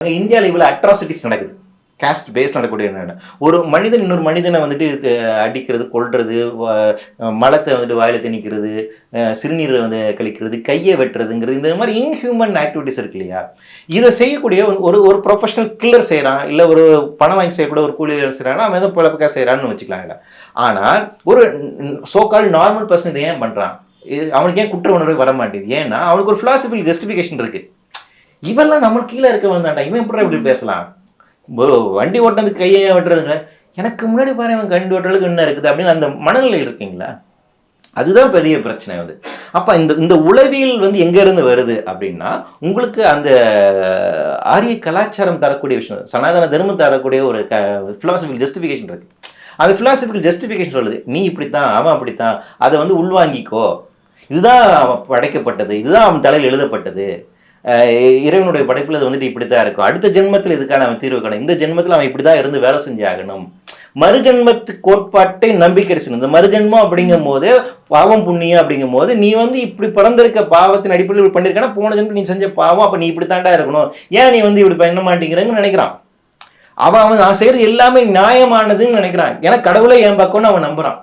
இந்தியாவில் இவ்வளோ அட்ராசிட்டிஸ் நடக்குது. காஸ்ட் பேஸ் நடக்கக்கூடிய ஒரு மனிதன் இன்னொரு மனிதனை வந்துட்டு அடிக்கிறது கொல்றது மலத்தை வந்துட்டு வாயில் திணிக்கிறது சிறுநீரை வந்து கழிக்கிறது கையை வெட்டுறதுங்கிறது இந்த மாதிரி இன்ஹியூமன் ஆக்டிவிட்டிஸ் இருக்கு இல்லையா? இதை செய்யக்கூடிய ஒரு- ஒரு ப்ரொஃபஷனல் கில்லர் செய்கிறான் இல்லை ஒரு பணம் வாங்கி செய்யக்கூடிய ஒரு கூலி செய்கிறான்னா அவன் எதோ பிழப்புக்காக செய்கிறான்னு இல்லை ஆனால் ஒரு சோக்கால் நார்மல் பர்சன் இதை ஏன் பண்ணுறான் அவனுக்கு ஏன் குற்ற உணர்வு வர மாட்டேங்குது ஏன்னா அவனுக்கு ஒரு ஃபிலாசபிள் ஜஸ்டிஃபிகேஷன் இருக்குது இவெல்லாம் நம்மளுக்கு கீழே இருக்க வந்தாண்டா இவன் எப்படி இப்படி பேசலாம்? வண்டி ஓட்டுறதுக்கு கையை வெட்டுறதுங்க? எனக்கு முன்னாடி பாரு இவன் வண்டி ஓட்டுறதுக்கு என்ன இருக்குது அப்படின்னு அந்த மனநிலை இருக்கீங்களா? அதுதான் பெரிய பிரச்சனை அது. அப்போ இந்த இந்த உளவியல் வந்து எங்க இருந்து வருது அப்படின்னா உங்களுக்கு அந்த ஆரிய கலாச்சாரம் தரக்கூடிய விஷயம் சனாதன தர்மம் தரக்கூடிய ஒரு பிலாசபிக்கல் ஜஸ்டிஃபிகேஷன் இருக்குது அந்த ஃபிலாசபிக்கல் ஜஸ்டிஃபிகேஷன் சொல்லுது நீ இப்படித்தான் அவன் அப்படித்தான் அதை வந்து உள்வாங்கிக்கோ. இதுதான் அவன் படைக்கப்பட்டது இதுதான் அவன் தலையில் எழுதப்பட்டது. இறைவனுடைய படைப்பில் அது வந்துட்டு இப்படி தான் இருக்கும். அடுத்த ஜென்மத்தில் இதுக்கான அவன் தீர்வு காணும். இந்த ஜென்மத்தில் அவன் இப்படிதான் இருந்து வேலை செஞ்சாகணும் மறுஜென்மத்து கோட்பாட்டை நம்பிக்கை இந்த மறுஜென்மம் அப்படிங்கும் போது பாவம் புண்ணியம் அப்படிங்கும் போது நீ வந்து இப்படி பிறந்திருக்க பாவத்தின் அடிப்படையில் இப்படி பண்ணியிருக்கானா போன ஜென்மம் நீ செஞ்ச பாவம் அப்போ நீ இப்படி தாண்டா இருக்கணும். ஏன் நீ வந்து இப்படி பண்ண மாட்டேங்கிறன்னு நினைக்கிறான். அவன் அவன் நான் செய்யறது எல்லாமே நியாயமானதுன்னு நினைக்கிறான். ஏன்னா கடவுளை என் பக்கம்னு அவன் நம்புறான்.